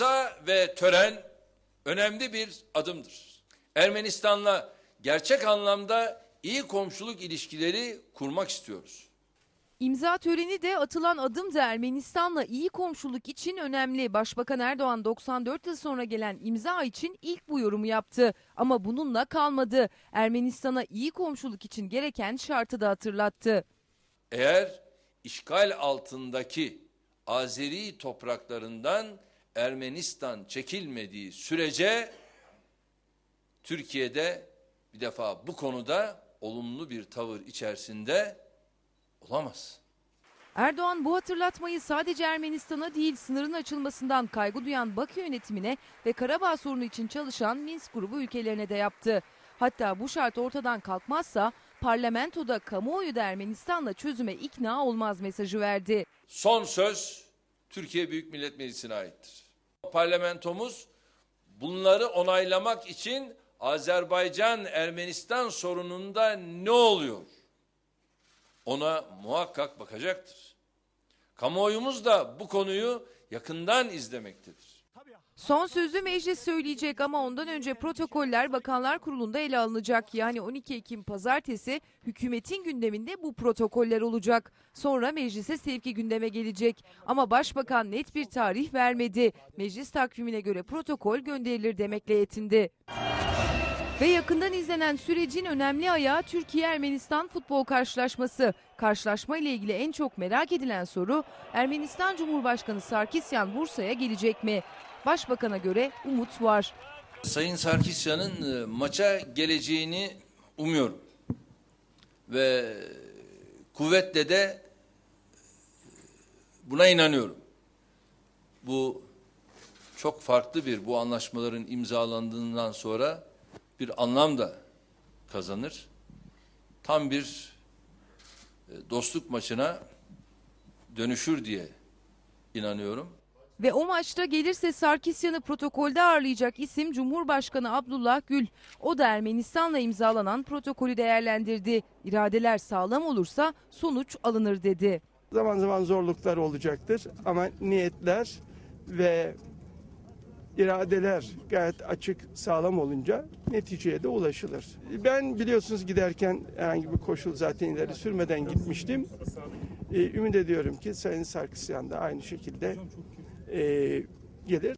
imza ve tören önemli bir adımdır. Ermenistan'la gerçek anlamda iyi komşuluk ilişkileri kurmak istiyoruz. İmza töreni de atılan adım da Ermenistan'la iyi komşuluk için önemli. Başbakan Erdoğan 94 yıl sonra gelen imza için ilk bu yorumu yaptı. Ama bununla kalmadı. Ermenistan'a iyi komşuluk için gereken şartı da hatırlattı. Eğer işgal altındaki Azeri topraklarından Ermenistan çekilmediği sürece Türkiye'de bir defa bu konuda olumlu bir tavır içerisinde olamaz. Erdoğan bu hatırlatmayı sadece Ermenistan'a değil sınırın açılmasından kaygı duyan Bakü yönetimine ve Karabağ sorunu için çalışan Minsk grubu ülkelerine de yaptı. Hatta bu şart ortadan kalkmazsa parlamentoda kamuoyu da Ermenistan'la çözüme ikna olmaz mesajı verdi. Son söz Türkiye Büyük Millet Meclisi'ne aittir. Parlamentomuz bunları onaylamak için Azerbaycan-Ermenistan sorununda ne oluyor? Ona muhakkak bakacaktır. Kamuoyumuz da bu konuyu yakından izlemektedir. Son sözü meclis söyleyecek ama ondan önce protokoller Bakanlar Kurulu'nda ele alınacak. Yani 12 Ekim pazartesi hükümetin gündeminde bu protokoller olacak. Sonra meclise sevki gündeme gelecek. Ama başbakan net bir tarih vermedi. Meclis takvimine göre protokol gönderilir demekle yetindi. Ve yakından izlenen sürecin önemli ayağı Türkiye-Ermenistan futbol karşılaşması. Karşılaşma ile ilgili en çok merak edilen soru Ermenistan Cumhurbaşkanı Sarkisyan Bursa'ya gelecek mi? Başbakan'a göre umut var. Sayın Sarkisyan'ın e, maça geleceğini umuyorum. Ve kuvvetle de e, buna inanıyorum. Bu çok farklı bir bu anlaşmaların imzalandığından sonra bir anlam da kazanır. Tam bir e, dostluk maçına dönüşür diye inanıyorum. Ve o maçta gelirse Sarkisyan'ı protokolde ağırlayacak isim Cumhurbaşkanı Abdullah Gül. O da Ermenistan'la imzalanan protokolü değerlendirdi. İradeler sağlam olursa sonuç alınır dedi. Zaman zaman zorluklar olacaktır ama niyetler ve iradeler gayet açık, sağlam olunca neticeye de ulaşılır. Ben biliyorsunuz giderken herhangi bir koşul zaten ileri sürmeden gitmiştim. Ee, ümit ediyorum ki Sayın Sarkisyan da aynı şekilde e, gelir.